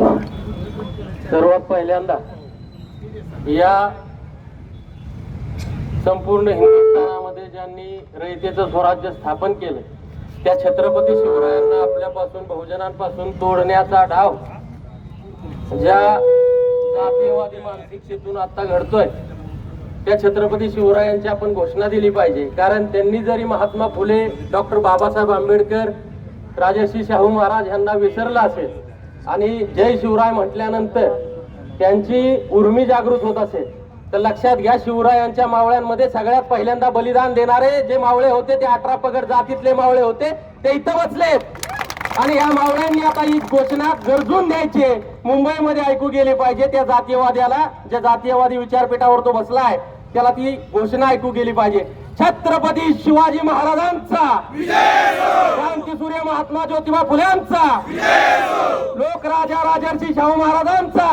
सर्वात पहिल्यांदा या संपूर्ण हिंदुस्थानामध्ये ज्यांनी रयतेचं स्वराज्य स्थापन केलं त्या छत्रपती शिवरायांना आपल्यापासून बहुजनांपासून तोडण्याचा डाव ज्या जातीवादी मानसिकतेतून आता घडतोय त्या छत्रपती शिवरायांची आपण घोषणा दिली पाहिजे. कारण त्यांनी जरी महात्मा फुले डॉक्टर बाबासाहेब आंबेडकर राजर्षी शाहू महाराज यांना विसरला असेल आणि जय शिवराय म्हटल्यानंतर त्यांची उर्मी जागृत होत असेल तर लक्षात घ्या शिवरायांच्या मावळ्यांमध्ये सगळ्यात पहिल्यांदा बलिदान देणारे जे मावळे होते ते अठरा पगड जातीतले मावळे होते. ते इथं बसलेत आणि या मावळ्यांनी आता ही घोषणा गरजून द्यायची मुंबईमध्ये ऐकू गेले पाहिजे त्या जातीयवाद्याला. ज्या जातीयवादी विचारपीठावर तो बसलाय त्याला ती घोषणा ऐकू गेली पाहिजे. छत्रपती शिवाजी महाराजांचा. क्रांती सूर्य महात्मा ज्योतिबा फुल्यांचा. लोकराजा राजर्षी शाहू महाराजांचा.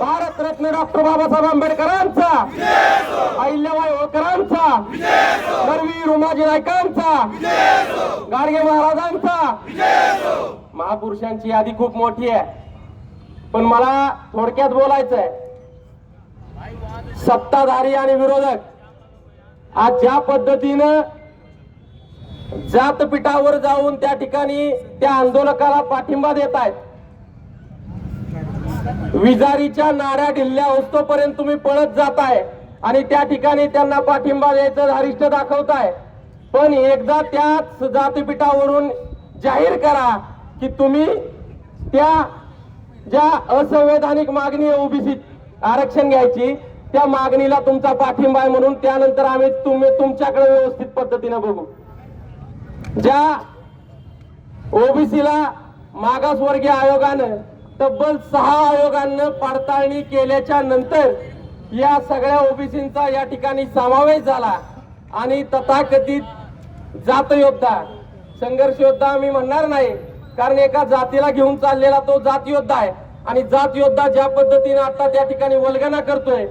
भारतरत्न डॉक्टर बाबासाहेब आंबेडकरांचा. अहिल्याबाई होळकरांचा. करवीर रुमाजी नायकांचा गाडगे महाराजांचा. महापुरुषांची यादी खूप मोठी आहे. पण मला थोडक्यात बोलायचंय. सत्ताधारी आणि विरोधक. आज ज्या पद्धतीनं जातपीठावर जाऊन त्या ठिकाणी त्या आंदोलकाला पाठिंबा देत आहेत. विजारीच्या नाऱ्या ढिल्ल्या होतोपर्यंत तुम्ही पळत जाताय आणि त्या ठिकाणी त्यांना पाठिंबा द्यायचं धारिष्ट दाखवताय. पण एकदा त्याच जातपीठावरून जाहीर करा की तुम्ही त्या ज्या असंवैधानिक मागणी आहे ओबीसी आरक्षण घ्यायची त्या मागणीला तुमचा पाठिंबा आहे म्हणून त्यानंतर आम्ही तुम्ही तुमच्याकडे व्यवस्थित पद्धतीने बघू. ज्या ओबीसीला मागासवर्गीय आयोगानं तब्बल सहा आयोगांना पडताळणी केल्याच्यानंतर या सगळ्या ओबीसींचा या ठिकाणी समावेश झाला आणि तथाकथित जात योद्धा संघर्ष योद्धा आम्ही म्हणणार नाही कारण एका जातीला घेऊन चाललेला तो जात योद्धा आहे. आणि जात योद्धा ज्या पद्धतीने आता त्या ठिकाणी वल्गना करतोय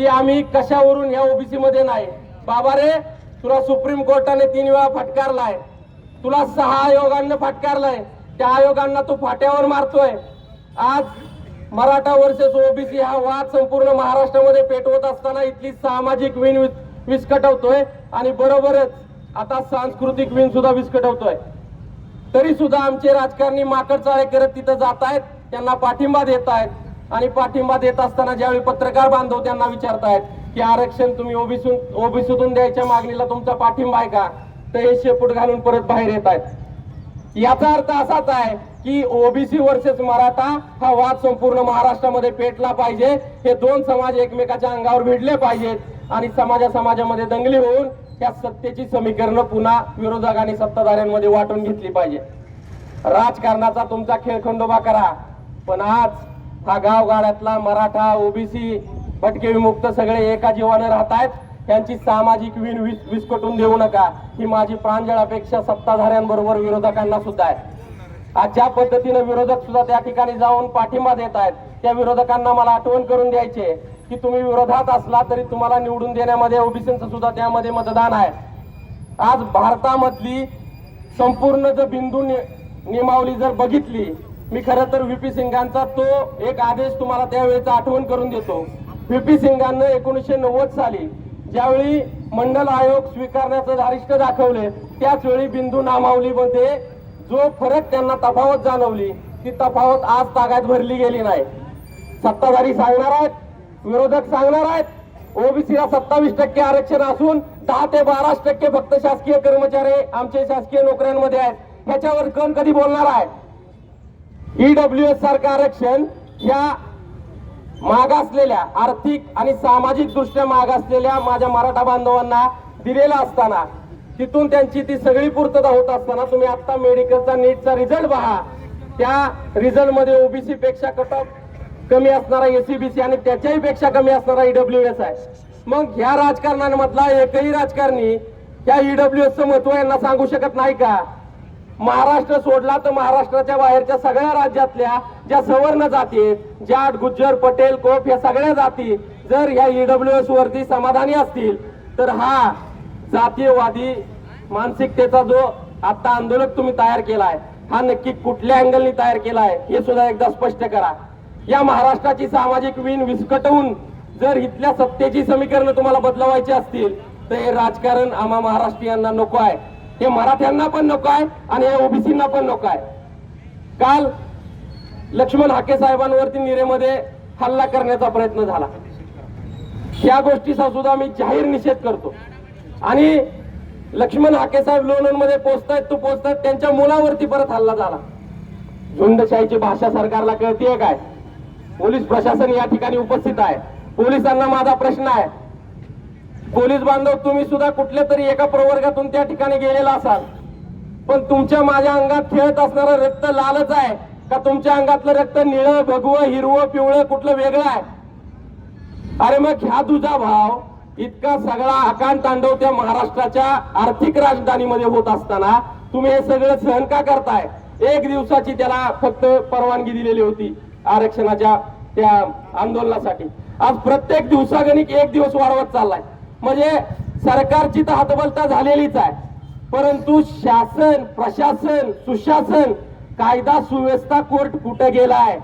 की आम्ही कशावरून ह्या ओबीसी मध्ये नाही. बाबा रे तुला सुप्रीम कोर्टाने तीन वेळा फटकारलाय. तुला सहा आयोगांना फटकारलाय. त्या आयोगांना तू फाट्यावर मारतोय. आज मराठा वर्सेस ओबीसी हा वाद संपूर्ण महाराष्ट्रामध्ये पेटवत असताना इथली सामाजिक विण विस्कटवतोय आणि बरोबरच आता सांस्कृतिक विण सुद्धा विस्कटवतोय. तरी सुद्धा आमचे राजकारणी माकड चाळे करत तिथं जात आहेत त्यांना पाठिंबा देत आहेत आणि पाठिंबा देत असताना ज्यावेळी पत्रकार बांधव त्यांना विचारतायत की आरक्षण तुम्ही ओबीसून ओबीसीतून द्यायच्या मागणीला तुमचा पाठिंबा आहे का? तर हे शेपूट घालून परत बाहेर येत आहेत याचा अर्थ असाच आहे की ओबीसी वर्सेस मराठा हा वाद संपूर्ण महाराष्ट्रामध्ये पेटला पाहिजे. हे दोन समाज एकमेकाच्या अंगावर भिडले पाहिजेत. आणि समाजा समाजामध्ये दंगली होऊन त्या सत्तेची समीकरणं पुन्हा विरोधक आणि सत्ताधाऱ्यांमध्ये वाटून घेतली पाहिजे राजकारणाचा तुमचा खेळ खंडोबा करा. पण आज हा गावगाड्यातला मराठा ओबीसी भटके विमुक्त सगळे एका जीवाने राहत आहेत त्यांची सामाजिक विण विस्कटून देऊ नका. ही माझी प्रांजळ अपेक्षा सत्ताधाऱ्यांबरोबर विरोधकांना सुद्धा आहे. आज ज्या पद्धतीने विरोधक सुद्धा त्या ठिकाणी जाऊन पाठिंबा देत आहेत त्या विरोधकांना मला आठवण करून द्यायचे की तुम्ही विरोधात असला तरी तुम्हाला निवडून देण्यामध्ये ओबीसीचं सुद्धा त्यामध्ये मतदान आहे. आज भारतामधली संपूर्ण जर बिंदू नि- नियमावली जर बघितली मी खरं तर व्हीपी सिंगांचा तो एक आदेश तुम्हाला त्यावेळेचा आठवण करून देतो. व्हीपी सिंगांना एकोणीसशे नव्वद साली ज्यावेळी मंडल आयोग स्वीकारण्याचं धारिष्ट दाखवले त्याच वेळी बिंदू नामावलीमध्ये जो फरक त्यांना तफावत जाणवली ती तफावत आज तागात भरली गेली नाही. सत्ताधारी सांगणार आहेत विरोधक सांगणार आहेत ओबीसीला सत्तावीस टक्के आरक्षण असून दहा ते बाराच टक्के फक्त शासकीय कर्मचारी आमचे शासकीय नोकऱ्यांमध्ये आहेत. ह्याच्यावर कण कधी बोलणार आहे ईडब्ल्यू एस सारखं आरक्षण ह्या मागासलेल्या आर्थिक आणि सामाजिक दृष्ट्या मागासलेल्या माझ्या मराठा बांधवांना दिलेला असताना तिथून त्यांची ती सगळी पूर्तता होत असताना तुम्ही आता मेडिकलचा नीटचा रिझल्ट पहा. त्या रिझल्टमध्ये ओबीसी पेक्षा कट ऑफ कमी असणारा एसीबीसी आणि त्याच्याही पेक्षा कमी असणारा ईडब्ल्यू एस आहे. मग ह्या राजकारणामधला एकही राजकारणी त्या ईडब्ल्यू एसचं महत्त्व यांना सांगू शकत नाही का? महाराष्ट्र सोडला तर महाराष्ट्राच्या बाहेरच्या सगळ्या राज्यातल्या ज्या सवर्ण जाती आहेत जाट गुज्जर पटेल कोप या सगळ्या जाती जर ह्या ईडब्ल्यू एस वरती समाधानी असतील तर हा जातीयवादी मानसिकतेचा जो आता आंदोलक तुम्ही तयार केलाय हा नक्की कुठल्या अँगलनी तयार केला आहे हे सुद्धा एकदा स्पष्ट करा. या महाराष्ट्राची सामाजिक विण विस्कटवून जर इथल्या सत्तेची समीकरणं तुम्हाला बदलवायची असतील तर हे राजकारण आम्हा महाराष्ट्रीयांना नको आहे. हे मराठ्यांना पण नको आहे आणि हे ओबीसींना पण नको आहे. काल लक्ष्मण हाके साहेबांवरती निरेमध्ये हल्ला करण्याचा प्रयत्न झाला. या गोष्टीचा सुद्धा मी जाहीर निषेध करतो. आणि लक्ष्मण हाके साहेब लोणंदमध्ये पोहोचतायत तो पोहोचतायत त्यांच्या मुलावरती परत हल्ला झाला. झुंडशाहीची भाषा सरकारला कळतीये काय? पोलीस प्रशासन या ठिकाणी उपस्थित आहे. पोलिसांना माझा प्रश्न आहे. पोलीस बांधव तुम्ही सुद्धा कुठल्या तरी एका प्रवर्गातून त्या ठिकाणी गेलेला असाल. पण तुमच्या माझ्या अंगात खेळत असणारं रक्त लालच आहे का तुमच्या अंगातलं रक्त निळं भगवं हिरवं पिवळं कुठलं वेगळं आहे? अरे मग ह्या तुझा भाव इतका सगळा आकांड तांडव त्या महाराष्ट्राच्या आर्थिक राजधानीमध्ये होत असताना तुम्ही हे सगळं सहन का करताय? एक दिवसाची त्याला फक्त परवानगी दिलेली होती आरक्षणाच्या त्या आंदोलनासाठी. आज प्रत्येक दिवसागणिक एक दिवस वाढवत चाललाय. म्हणजे सरकारची तर हतबलता झालेलीच आहे. परंतु शासन प्रशासन सुशासन कायदा सुव्यवस्था कोर्ट कुठे गेलाय?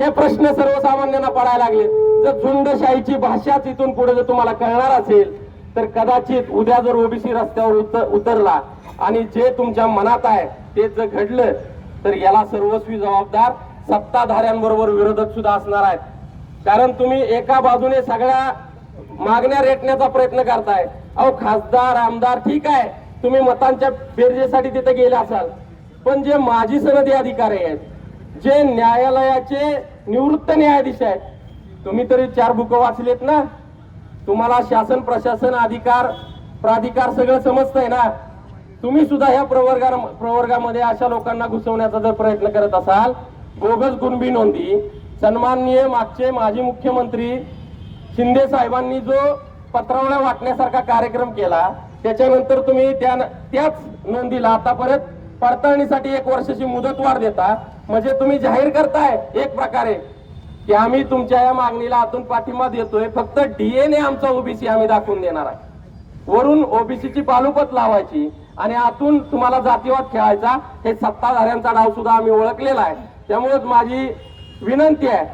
हे प्रश्न सर्वसामान्यांना पडायला लागले जर झुंडशाहीची भाषाच इथून पुढे जर तुम्हाला कळणार असेल तर कदाचित उद्या जर ओबीसी रस्त्यावर उतर उतरला आणि जे तुमच्या मनात आहे ते जर घडलं तर याला सर्वस्वी जबाबदार सत्ताधाऱ्यांबरोबर विरोधक सुद्धा असणार आहेत. कारण तुम्ही एका बाजूने सगळ्या मागण्या रेटण्याचा प्रयत्न करताय. अहो खासदार आमदार ठीक आहे. तुम्ही मतांच्या फेरजेसाठी तिथे गेले असाल. पण जे माजी सनदी अधिकारी आहेत जे न्यायालयाचे निवृत्त न्यायाधीश आहेत तुम्ही तरी चार बुक वाचलेत ना? तुम्हाला शासन प्रशासन अधिकार प्राधिकार सगळं समजतंय ना? तुम्ही सुद्धा ह्या प्रवर्गा प्रवर्गामध्ये अशा लोकांना घुसवण्याचा जर प्रयत्न करत असाल बोगस गुणबी नोंदी सन्माननीय मागचे माजी मुख्यमंत्री शिंदे साहेबांनी जो पत्रावळ्या वाटण्यासारखा कार्यक्रम केला त्याच्यानंतर तुम्ही त्या त्याच नोंदीला आता परत पडताळणीसाठी एक वर्षाची मुदत वाढ देता. म्हणजे तुम्ही जाहीर करताय एक प्रकारे की आम्ही तुमच्या या मागणीला आतून पाठिंबा देतोय. फक्त डीएनए आमचा ओबीसी आम्ही दाखवून देणार आहे. वरून ओबीसीची पालुपत लावायची आणि आतून तुम्हाला जातीवाद खेळायचा हे सत्ताधाऱ्यांचा डाव सुद्धा आम्ही ओळखलेला आहे. त्यामुळेच माझी विनंती आहे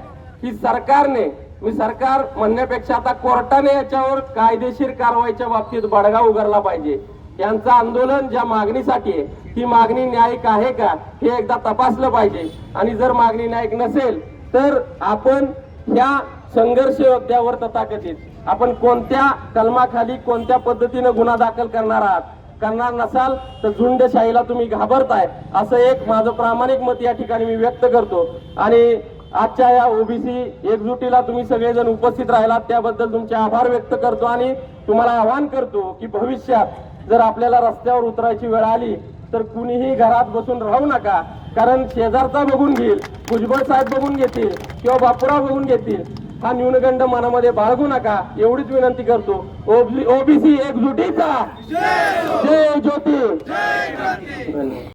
की सरकारने मी सरकार म्हणण्यापेक्षा आता कोर्टाने याच्यावर कायदेशीर कारवाईच्या बाबतीत बडगा उगारला पाहिजे. यांचं आंदोलन ज्या मागणीसाठी आहे ती मागणी न्यायिक आहे का हे एकदा तपासलं पाहिजे. आणि जर मागणी न्यायिक नसेल तर आपण ह्या संघर्ष योद्ध्यावर तथाकथित आपण कोणत्या कलमाखाली कोणत्या पद्धतीनं गुन्हा दाखल करणार आहात करणार नसाल तर झुंडशाहीला तुम्ही घाबरताय असं एक माझं प्रामाणिक मत या ठिकाणी मी व्यक्त करतो. आणि आजच्या या ओबीसी एकजुटीला तुम्ही सगळेजण उपस्थित राहिलात त्याबद्दल तुमचे आभार व्यक्त करतो आणि तुम्हाला आवाहन करतो की भविष्यात जर आपल्याला रस्त्यावर उतरायची वेळ आली तर कुणीही घरात बसून राहू नका. कारण शेजारचा बघून घेईल भुजबळ साहेब बघून घेतील किंवा बापुराव बघून घेतील हा न्यूनगंड मनामध्ये बाळगू नका. एवढीच विनंती करतो. ओबीसी एकजुटीचा. जय ज्योती. धन्यवाद.